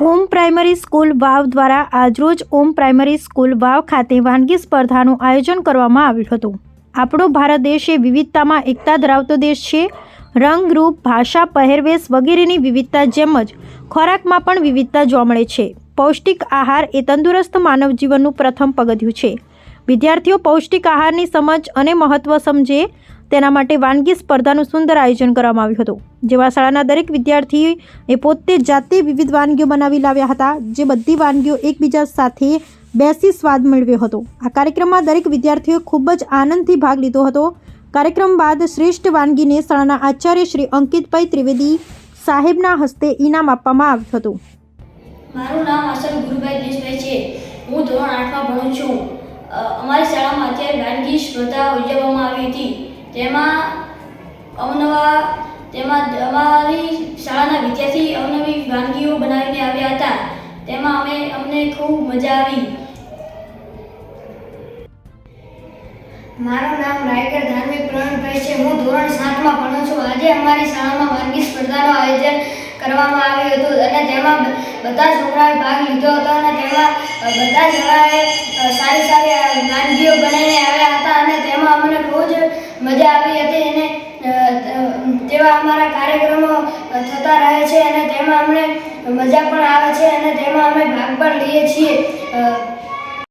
ઓમ primary school વાવ દ્વારા આજરોજ ઓમ primary school વાવ ખાતે વાનગી સ્પર્ધાનું આયોજન કરવામાં આવ્યું હતું. આપણો ભારત દેશ એ વિવિધતામાં એકતા ધરાવતો દેશ છે. રંગ, રૂપ, ભાષા, પહેરવેશ વગેરેની વિવિધતા જેમ જ ખોરાકમાં પણ વિવિધતા જોવા મળે છે. પૌષ્ટિક આહાર એ તંદુરસ્ત માનવ જીવનનું પ્રથમ પગથિયું છે. વિદ્યાર્થીઓ પૌષ્ટિક આહારની સમજ અને મહત્ત્વ સમજે તેના માટે વાનગી સ્પર્ધાનું સુંદર આયોજન કરવામાં આવ્યું હતું. જેમાં શાળાના દરેક વિદ્યાર્થીએ પોતે જાતે વિવિધ વાનગીઓ બનાવી લાવ્યા હતા, જે બધી વાનગીઓ એકબીજા સાથે બેસી સ્વાદ મેળવ્યો હતો. આ કાર્યક્રમમાં દરેક વિદ્યાર્થીઓએ ખૂબ જ આનંદથી ભાગ લીધો હતો. કાર્યક્રમ બાદ શ્રેષ્ઠ વાનગીને શાળાના આચાર્ય શ્રી અંકિતભાઈ ત્રિવેદી સાહેબના હસ્તે ઇનામ આપવામાં આવ્યું હતું. મારું નામ આસન ગુરુભાઈ દિનેશભાઈ છે. હું ધોરણ આઠમાં ભણું છું. અમારી શાળામાં અત્યારે વાનગી સ્પર્ધા યોજવામાં આવી હતી. તેમાં અવનવા તેમાં અમારી શાળાના વિદ્યાર્થી અવનવી વાનગીઓ બનાવીને આવ્યા હતા. તેમાં અમે અમને ખૂબ મજા આવી. મારું નામ રાયગઢ ધાર્મિક પ્રવીણભાઈ છે. હું ધોરણ સાતમાં ભણું છું. આજે અમારી શાળામાં વાનગી સ્પર્ધાનું આયોજન કરવામાં આવ્યું હતું અને તેમાં બધા છોકરાએ ભાગ લીધો હતો અને તેમાં બધા છોકરાએ સારી સારી વાનગીઓ બનાવીને આવ્યા મજા આવી હતી અને તેવા અમારા કાર્યક્રમો થતા રહે છે અને તેમાં અમને મજા પણ આવે છે અને તેમાં અમે ભાગ પણ લઈએ છીએ.